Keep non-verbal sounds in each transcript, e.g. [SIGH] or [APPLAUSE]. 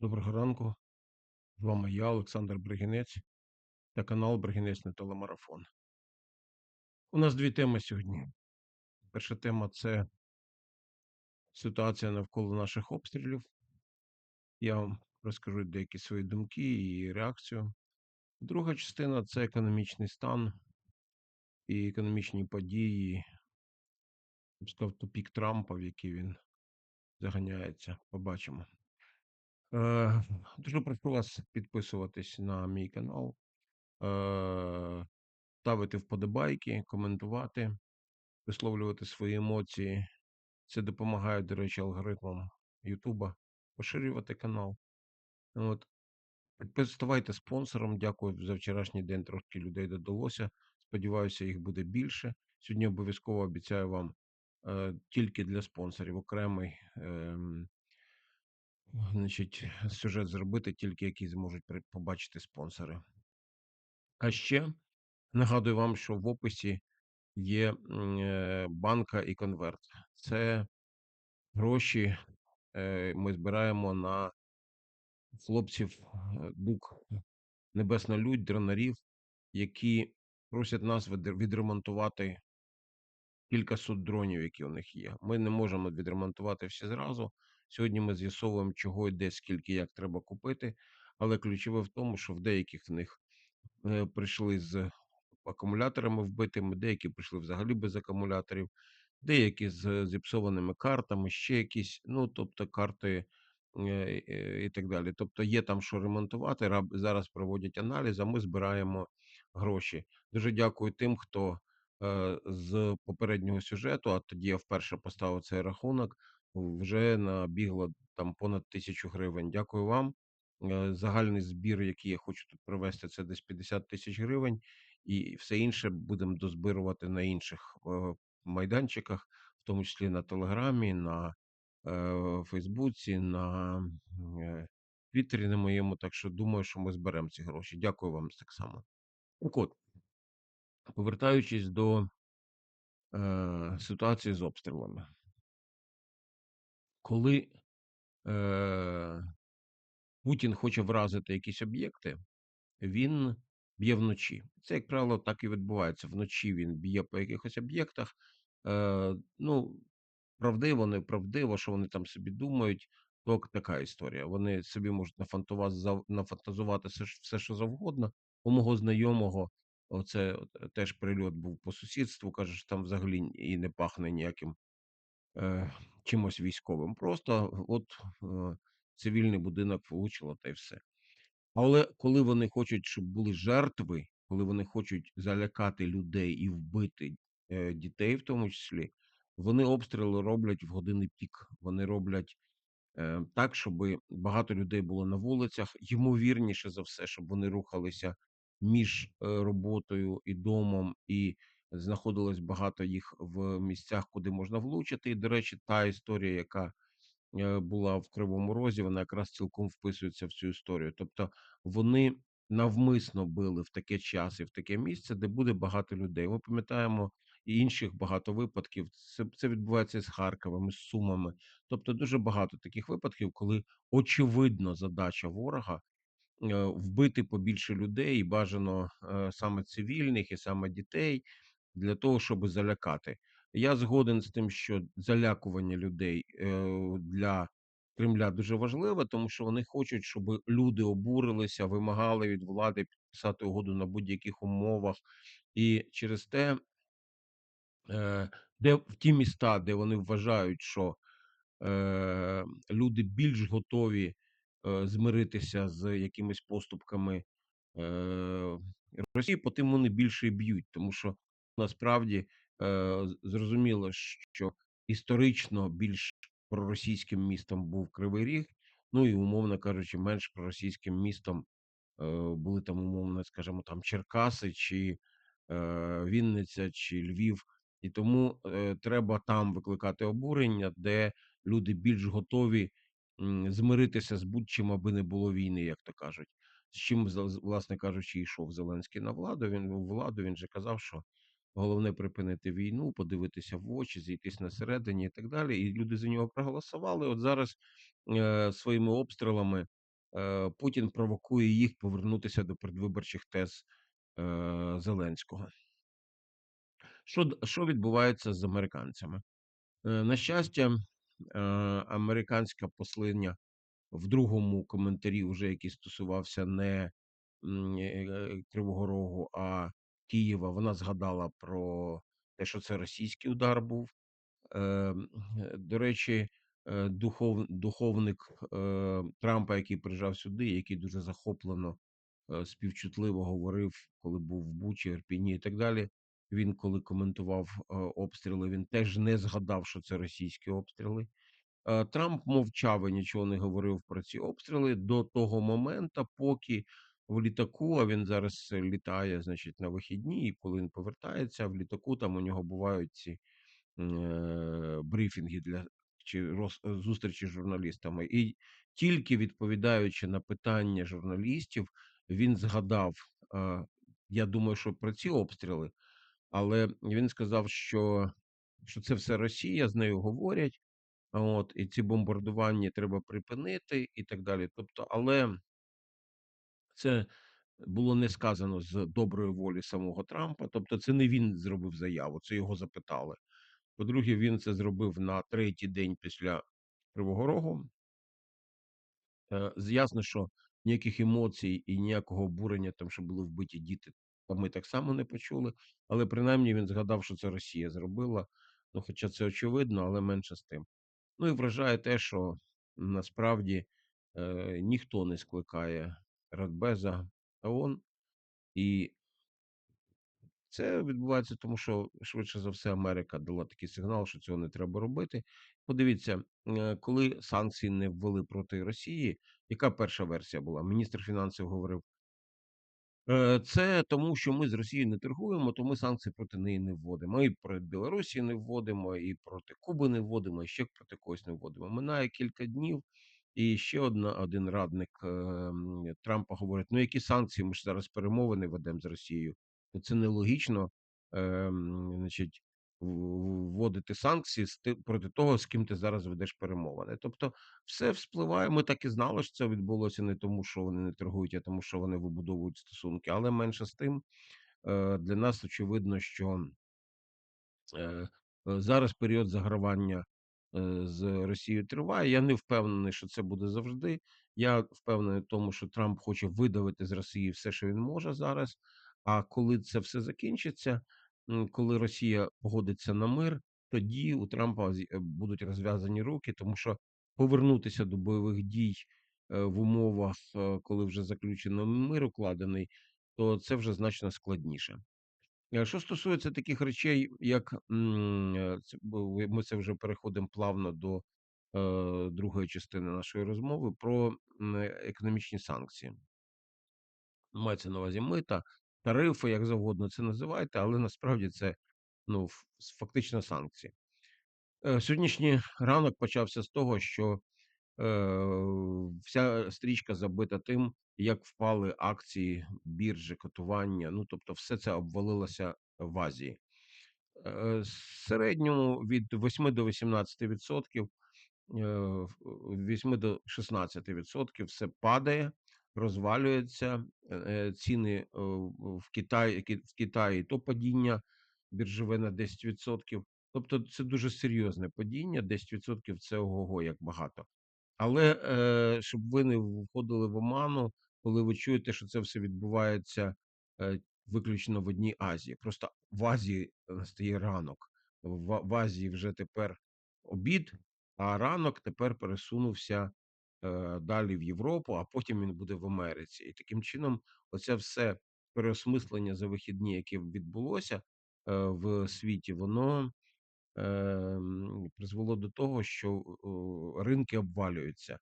Доброго ранку. З вами я, Олександр Бригінець та канал Бригінець на телемарафон. У нас дві теми сьогодні. Перша тема це ситуація навколо наших обстрілів. Я вам розкажу деякі свої думки і реакцію. Друга частина це економічний стан і економічні події, сказав, тупік Трампа, в який він заганяється. Побачимо. Е, Дуже прошу вас підписуватись на мій канал, е, ставити вподобайки, коментувати, висловлювати свої емоції. Це допомагає, до речі, алгоритмам Ютуба поширювати канал. От. Ставайте спонсором. Дякую за вчорашній день. Трошки людей додалося. Сподіваюся, їх буде більше. Сьогодні обов'язково обіцяю вам е, тільки для спонсорів окремий ем, значить, сюжет зробити, тільки який зможуть побачити спонсори. А ще нагадую вам, що в описі є е, банка і конверт. Це гроші е, ми збираємо на хлопців е, ДУК Небесна Людь, дронарів, які просять нас відре- відремонтувати кількасот дронів, які у них є. Ми не можемо відремонтувати всі зразу. Сьогодні ми з'ясовуємо, чого і де, скільки, як треба купити. Але ключове в тому, що в деяких в них е, прийшли з акумуляторами вбитими, деякі прийшли взагалі без акумуляторів, деякі з зіпсованими картами, ще якісь, ну тобто карти е, і так далі. Тобто є там що ремонтувати. Зараз проводять аналіз, а ми збираємо гроші. Дуже дякую тим, хто е, з попереднього сюжету, а тоді я вперше поставив цей рахунок. Вже набігло там понад тисячу гривень. Дякую вам. Е, Загальний збір, який я хочу тут провести, це десь 50 тисяч гривень, і все інше будемо дозбирувати на інших е, майданчиках, в тому числі на Телеграмі, на е, Фейсбуці, на е, Твіттері на моєму. Так що думаю, що ми зберемо ці гроші. Дякую вам так само. Так от, повертаючись до е, ситуації з обстрілами, коли е, Путін хоче вразити якісь об'єкти, він б'є вночі. Це, як правило, так і відбувається. Вночі він б'є по якихось об'єктах. Е, ну, правдиво, неправдиво, що вони там собі думають, то така історія. Вони собі можуть нафантазувати все, все, що завгодно. У мого знайомого, оце е, теж прильот був по сусідству, каже, що там взагалі і не пахне ніяким е, чимось військовим. Просто от е, цивільний будинок влучило та й все. Але коли вони хочуть, щоб були жертви, коли вони хочуть залякати людей і вбити е, дітей, в тому числі, вони обстріли роблять в години пік. Вони роблять е, так, щоб багато людей було на вулицях. Ймовірніше за все, щоб вони рухалися між е, роботою і домом, і знаходилось багато їх в місцях, куди можна влучити. І, до речі, та історія, яка е, була в Кривому Розі, вона якраз цілком вписується в цю історію. Тобто вони навмисно били в таке час і в таке місце, де буде багато людей. Ми пам'ятаємо і інших багато випадків. Це, це відбувається з Харковом, з Сумами. Тобто, дуже багато таких випадків, коли очевидно задача ворога. е, Вбити побільше людей, і бажано е, саме цивільних, і саме дітей, для того, щоб залякати. Я згоден з тим, що залякування людей е, для Кремля дуже важливе, тому що вони хочуть, щоб люди обурилися, вимагали від влади підписати угоду на будь-яких умовах, і через те, е, де в ті міста, де вони вважають, що е, люди більш готові змиритися з якимись поступками Росії, по тим вони більше б'ють, тому що насправді е, зрозуміло, що історично більш проросійським містом був Кривий Ріг, ну і умовно кажучи, менш проросійським містом е, були там умовно, скажімо, там Черкаси чи е, Вінниця чи Львів. І тому е, треба там викликати обурення, де люди більш готові м, змиритися з будь-чим, аби не було війни, як то кажуть. З чим, власне кажучи, йшов Зеленський на владу. Він у владу він же казав, що головне припинити війну, подивитися в очі, зійтись на середині і так далі. І люди за нього проголосували. От зараз е, своїми обстрілами е, Путін провокує їх повернутися до передвиборчих тез е, Зеленського. Що, що відбувається з американцями? Е, На щастя, е, американська послиня в другому коментарі, вже який стосувався не м, е, Кривого Рогу, а Києва, вона згадала про те, що це російський удар був. Ем, е, До речі, е, духов, духовник е, Трампа, який приїжджав сюди, який дуже захоплено, співчутливо говорив, коли був в Бучі, Ірпіні і так далі. Він, коли коментував обстріли, він теж не згадав, що це російські обстріли. Трамп мовчав і нічого не говорив про ці обстріли до того моменту, поки в літаку, а він зараз е, літає, значить, на вихідні, і коли він повертається в літаку, там у нього бувають ці е, брифінги для чи роз, е, зустрічі з журналістами. І тільки відповідаючи на питання журналістів, він згадав, е, я думаю, що про ці обстріли, але він сказав, що, що це все Росія, з нею говорять. От, і ці бомбардування треба припинити, і так далі. Тобто, але це було не сказано з доброї волі самого Трампа. Тобто, це не він зробив заяву, це його запитали. По-друге, він це зробив на третій день після Кривого Рогу. Е, Ясно, що ніяких емоцій і ніякого обурення, там, що були вбиті діти, там ми так само не почули. Але принаймні він згадав, що це Росія зробила. Ну, хоча це очевидно, але менше з тим. Ну і вражає те, що насправді е, ніхто не скликає Радбеза ООН, і це відбувається, тому що швидше за все Америка дала такий сигнал, що цього не треба робити. Подивіться, е, коли санкції не ввели проти Росії, яка перша версія була? Міністр фінансів говорив. Е, Це тому, що ми з Росією не торгуємо, то ми санкції проти неї не вводимо. І проти Білорусі не вводимо, і проти Куби не вводимо, і ще проти когось не вводимо. Минає кілька днів, і ще одна один радник е, Трампа говорить: ну які санкції? Ми ж зараз перемовини ведемо з Росією. То це нелогічно, е, значить, вводити санкції проти того, з ким ти зараз ведеш перемовини. Тобто, все вспливає. Ми так і знали, що це відбулося не тому, що вони не торгують, а тому, що вони вибудовують стосунки. Але менше з тим, е, для нас очевидно, що Зараз період загравання з Росією триває. Я не впевнений, що це буде завжди. Я впевнений в тому, що Трамп хоче видавити з Росії все, що він може зараз. А коли це все закінчиться, коли Росія погодиться на мир, тоді у Трампа е, будуть розв'язані руки, тому що повернутися до бойових дій е, в умовах, е, коли вже заключено мир укладений, то це вже значно складніше. Е, Що стосується таких речей, як е, ми це вже переходимо плавно до е, другої частини нашої розмови про економічні санкції. Мається на увазі мита, тарифи, як завгодно це називайте, але насправді це ну, ф- фактично санкції. Е, Сьогоднішній ранок почався з того, що вся стрічка забита тим, як впали акції біржі, котування. Ну тобто, все це обвалилося в Азії. Е, в середньому від 8 до 18%, е, 8 до 16% все падає, розвалюється. Е, Ціни е, в Китаї, в Китаї то падіння біржове на 10%. Тобто це дуже серйозне падіння, 10% це ого-го, як багато. Але е, щоб ви не входили в оману, коли ви чуєте, що це все відбувається е, виключно в одній Азії. Просто в Азії настає ранок. В, в Азії вже тепер обід, а ранок тепер пересунувся е, далі в Європу, а потім він буде в Америці. І таким чином, оце все переосмислення за вихідні, яке відбулося е, в світі, воно призвело до того, що ринки обвалюються.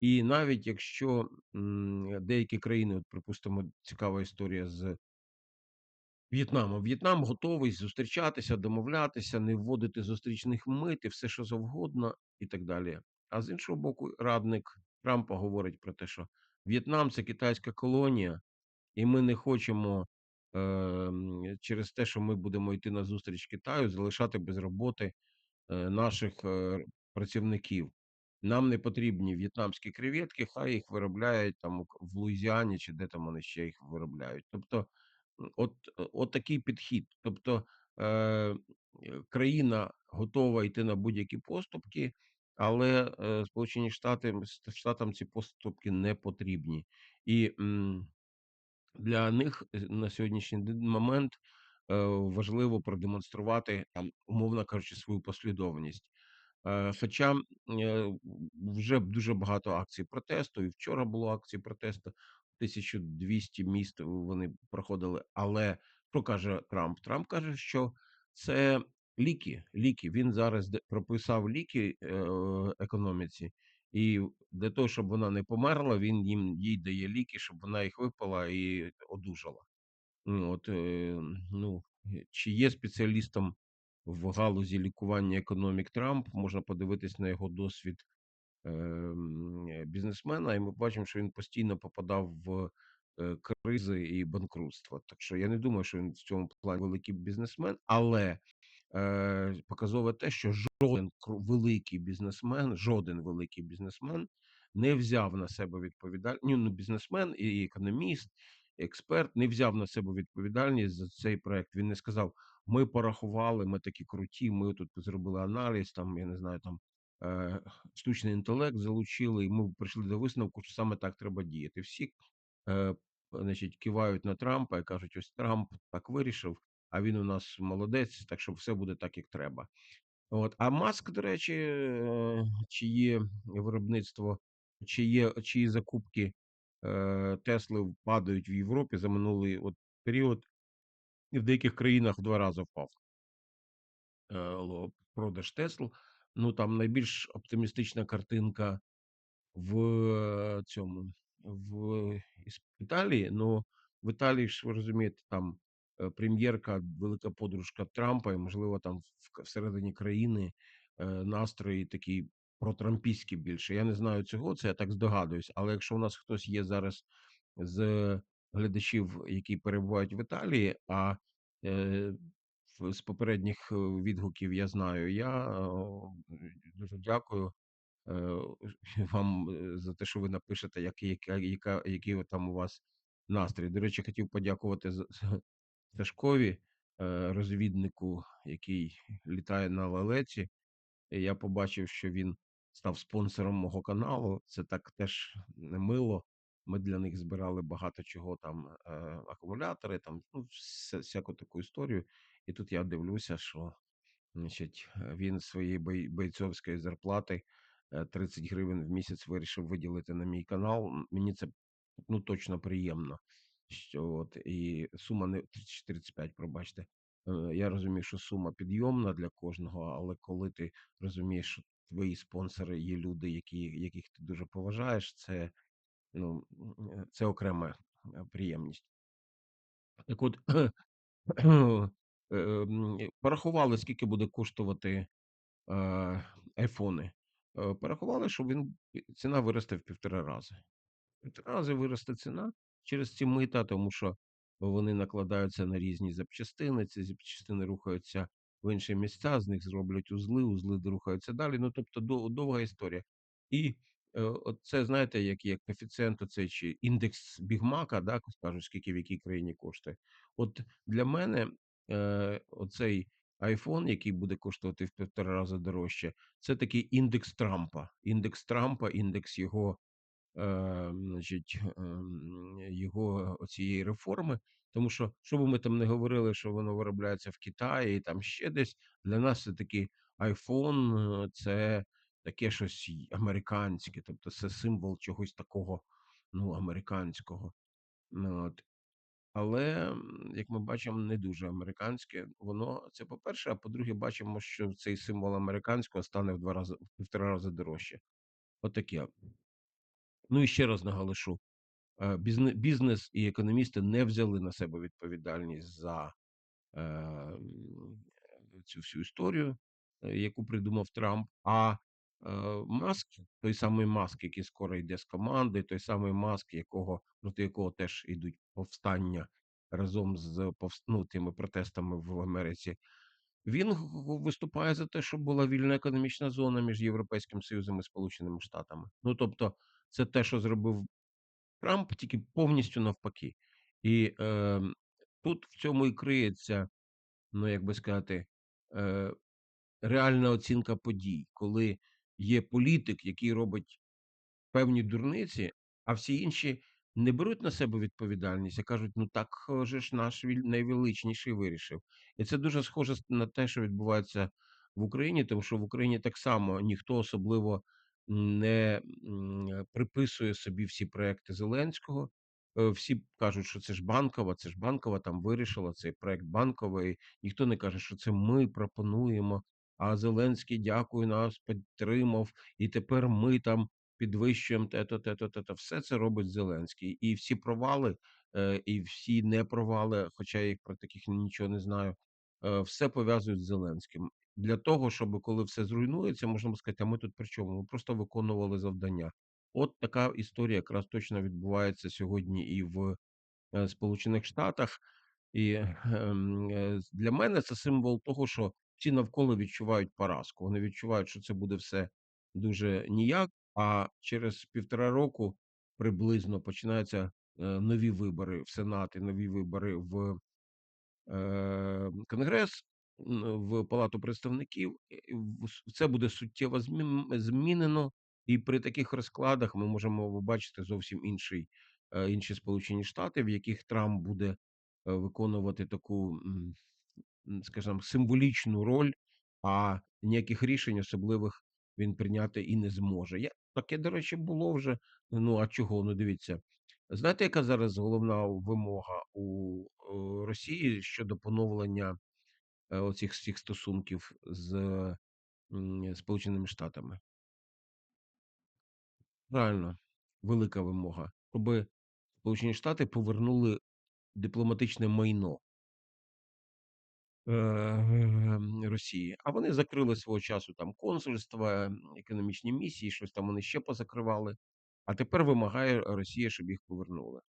І навіть якщо деякі країни, от припустимо, цікава історія з В'єтнамом. В'єтнам готовий зустрічатися, домовлятися, не вводити зустрічних мит і все, що завгодно, і так далі. А з іншого боку, радник Трампа говорить про те, що В'єтнам це китайська колонія, і ми не хочемо через те, що ми будемо йти на зустріч Китаю, залишати без роботи е, наших е, працівників. нам не потрібні в'єтнамські креветки, хай їх виробляють там в Луїзіані чи де там вони ще їх виробляють. Тобто, от от такий підхід. Тобто, е, е, країна готова йти на будь-які поступки, але, е, Сполучені Штати Штатам ці поступки не потрібні. І, для них, е, на сьогоднішній момент, е, важливо продемонструвати там, умовно кажучи, свою послідовність. Е, хоча, вже дуже багато акцій протесту, і вчора було акції протесту, 1200 міст вони проходили. Але що каже Трамп? Трамп каже, що це ліки. Ліки. Він зараз прописав ліки економіці, і для того, щоб вона не померла, він їм їй дає ліки, щоб вона їх випила і одужала. Ну, от, е, ну, чи є спеціалістом в галузі лікування економік Трамп, можна подивитись на його досвід ем, бізнесмена, і ми бачимо, що він постійно попадав в е, кризи і банкрутства. Так що я не думаю, що він в цьому плані великий бізнесмен, але е, показове те, що жоден великий бізнесмен, жоден великий бізнесмен не взяв на себе відповідальність. Ну, бізнесмен і економіст, експерт не взяв на себе відповідальність за цей проект. Він не сказав: ми порахували, ми такі круті, ми тут зробили аналіз. Там я не знаю, там е, штучний інтелект залучили, і ми прийшли до висновку, що саме так треба діяти. Всі е, значить, кивають на Трампа і кажуть: ось Трамп так вирішив а він у нас молодець, так що все буде так, як треба. От. А Маск, до речі, е, чиє виробництво, чиє, чиї закупки е, Тесли падають в Європі за минулий от період, і в деяких країнах в два рази впав е, продаж Тесл. Ну там найбільш оптимістична картинка в цьому в Італії. Ну в Італії ж ви розумієте, там прем'єрка, велика подружка Трампа, і можливо, там всередині країни е, настрої такі протрампійські більше. Я не знаю цього, це я так здогадуюсь. Але якщо у нас хтось є зараз з глядачів, які перебувають в Італії, а е, з попередніх відгуків я знаю, я дуже дякую. [LAUGHS] Вам за те, що ви напишете, який, яка, який там у вас настрій. До речі, хотів подякувати Сашкові, е, розвіднику, який літає на лелеці. Я побачив, що він став спонсором мого каналу. Це так теж не мило. Ми для них збирали багато чого там, е, акумулятори, там ну, всяку таку історію. І тут я дивлюся, що значить, він своєї бойцовської зарплати 30 е, гривень в місяць вирішив виділити на мій канал. Мені це ну точно приємно що от і сума не 35, пробачте. Е, я розумію, що сума підйомна для кожного, але коли ти розумієш, що твої спонсори є люди, які, яких ти дуже поважаєш, це ну, це окрема е, приємність. Так от [CLEARS THROAT] е, порахували, скільки буде коштувати айфони. Порахували, що він ціна виросте в півтора рази. Півтора рази виросте ціна через ці мита, тому що вони накладаються на різні запчастини. Ці запчастини рухаються в інші місця, з них зроблять узли, узли рухаються далі. Ну тобто довга історія. І е, це знаєте, як є коефіцієнт, оцей чи індекс бігмака, да, скажуть, скільки в якій країні коштує. От для мене е, оцей iPhone, який буде коштувати в півтора рази дорожче, це такий індекс Трампа. Індекс Трампа, індекс його значить, е, його цієї реформи. Тому що, що би ми там не говорили, що воно виробляється в Китаї і там ще десь, для нас це такий iPhone, це таке щось американське, тобто це символ чогось такого ну, американського. Ну, от. Але, як ми бачимо, не дуже американське. Воно це по-перше, а по-друге, бачимо, що цей символ американського стане в два рази в півтора рази дорожче. Отаке. Ну і ще раз наголошу: е, бізнес і економісти не взяли на себе відповідальність за е, цю всю історію, е, яку придумав Трамп. А Маск, той самий Маск, який скоро йде з команди, той самий Маск, якого проти якого теж йдуть повстання разом з ну, тими протестами в Америці. Він виступає за те, щоб була вільна економічна зона між Європейським Союзом і Сполученими Штатами. Ну, тобто, це те, що зробив Трамп, тільки повністю навпаки. І, ем, тут в цьому і криється, ну, як би сказати, е, реальна оцінка подій, коли є політик, який робить певні дурниці, а всі інші не беруть на себе відповідальність, а кажуть: "Ну так е, же ж наш найвеличніший вирішив". І це дуже схоже на те, що відбувається в Україні, тому що в Україні так само ніхто особливо не, приписує собі всі проекти Зеленського. Е, всі кажуть, що це ж Банкова, це ж Банкова там вирішила, цей проект Банкової. Ніхто не каже, що це ми пропонуємо, а Зеленський, дякую, нас підтримав, і тепер ми там підвищуємо те-то, те-то, те-то. Все це робить Зеленський. І всі провали, е, і всі непровали, хоча я їх про таких нічого не знаю, е, все пов'язують з Зеленським. Для того, щоб коли все зруйнується, можна було сказати: "А ми тут при чому? Ми просто виконували завдання". От така історія якраз точно відбувається сьогодні і в, е, Сполучених Штатах. І, ем, е, для мене це символ того, що всі навколо відчувають поразку. Вони відчувають, що це буде все дуже ніяк, а через півтора року приблизно починаються, е, нові вибори в Сенат і нові вибори в, Конгрес, в Палату представників. Це буде суттєво змінено, і при таких розкладах ми можемо побачити зовсім інший, е, інші Сполучені Штати, в яких Трамп буде, е, виконувати таку, скажімо, символічну роль, а ніяких рішень особливих він прийняти і не зможе. Я таке, до речі, було вже. Ну, а чого? Ну, дивіться, знаєте, яка зараз головна вимога у, Росії щодо поновлення, оцих всіх стосунків з, Сполученими Штатами? Правильно, велика вимога, щоби Сполучені Штати повернули дипломатичне майно. Е, ем, Росії. А вони закрили свого часу там консульства, економічні місії, щось там вони ще позакривали. А тепер вимагає Росія, щоб їх повернули.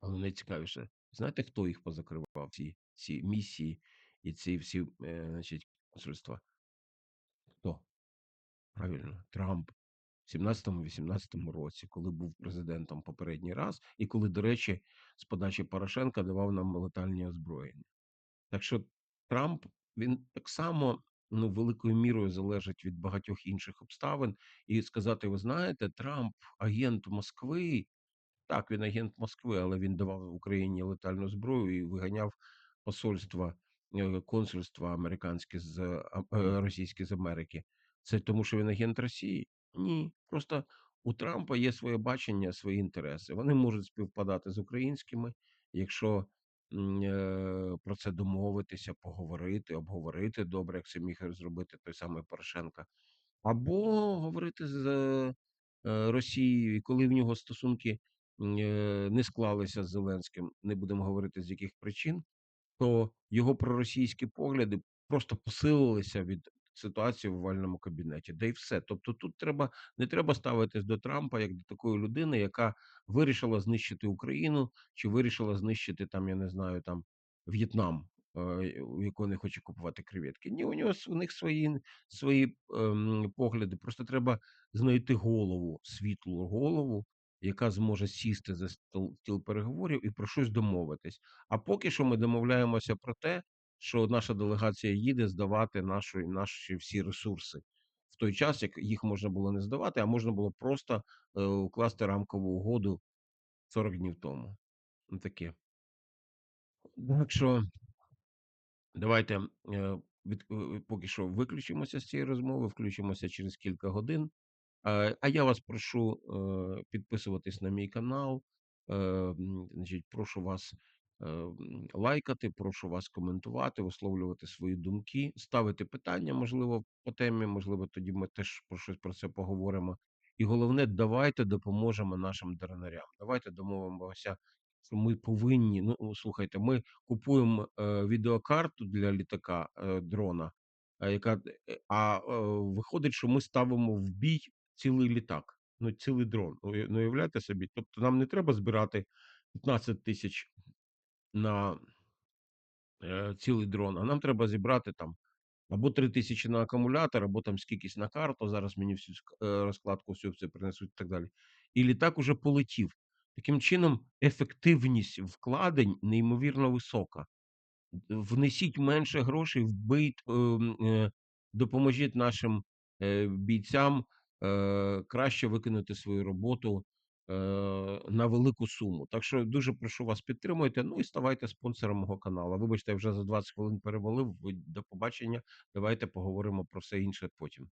Але найцікавіше, знаєте, хто їх позакривав, ці ці місії і ці всі, е, значить, консульства? Хто? Правильно, Трамп. В 17-18 році, коли був президентом попередній раз, і коли, до речі, з подачі Порошенка давав нам летальні озброєння. Так що Трамп, він так само, ну, великою мірою залежить від багатьох інших обставин. І сказати: "Ви знаєте, Трамп агент Москви". Так, він агент Москви, але він давав Україні летальну зброю і виганяв посольства, е, консульства американське з е, російське з Америки. Це тому, що він агент Росії? Ні. Просто у Трампа є своє бачення, свої інтереси. Вони можуть співпадати з українськими, якщо е, про це домовитися, поговорити, обговорити добре, як це міг зробити той самий Порошенко. Або говорити з е, Росією, і коли в нього стосунки е, не склалися з Зеленським, не будемо говорити з яких причин, то його проросійські погляди просто посилилися від ситуації в овальному кабінеті. Да й все. Тобто, тут треба не треба ставитись до Трампа як до такої людини, яка вирішила знищити Україну чи вирішила знищити там, я не знаю, там В'єтнам, е, у якого не хоче купувати креветки. Ні, у нього у них свої свої ем, погляди. Просто треба знайти голову, світлу голову, яка зможе сісти за стіл переговорів і про щось домовитись. А поки що ми домовляємося про те, що наша делегація їде здавати нашу, наші всі ресурси в той час, як їх можна було не здавати, а можна було просто е, укласти рамкову угоду 40 днів тому. Ну, Таке. Так що давайте е, від, е, поки що виключимося з цієї розмови, включимося через кілька годин. А я вас прошу е, підписуватись на мій канал. Е, Значить, прошу вас е, лайкати, прошу вас коментувати, висловлювати свої думки, ставити питання, можливо, по темі, можливо, тоді ми теж про щось про це поговоримо. І головне, давайте допоможемо нашим дронарям. Давайте домовимося, що ми повинні. Ну, слухайте, ми купуємо е, відеокарту для літака е, дрона. е, Яка а виходить, що ми ставимо в бій цілий літак, ну цілий дрон. Ну, уявляєте собі? Тобто нам не треба збирати 15 тисяч на Е, цілий дрон, а нам треба зібрати там або 3000 на акумулятор, або там скількись на карту. Зараз мені всю е, розкладку всю це принесуть і так далі. І літак уже полетів. Таким чином, ефективність вкладень неймовірно висока. Внесіть менше грошей, вбийт ем, е, допоможіть нашим, е, бійцям, е, краще виконати свою роботу, е, на велику суму. Так що дуже прошу вас, підтримуйте, ну і ставайте спонсором мого каналу. Вибачте, я вже за 20 хвилин перевалив. До побачення. Давайте поговоримо про все інше потім.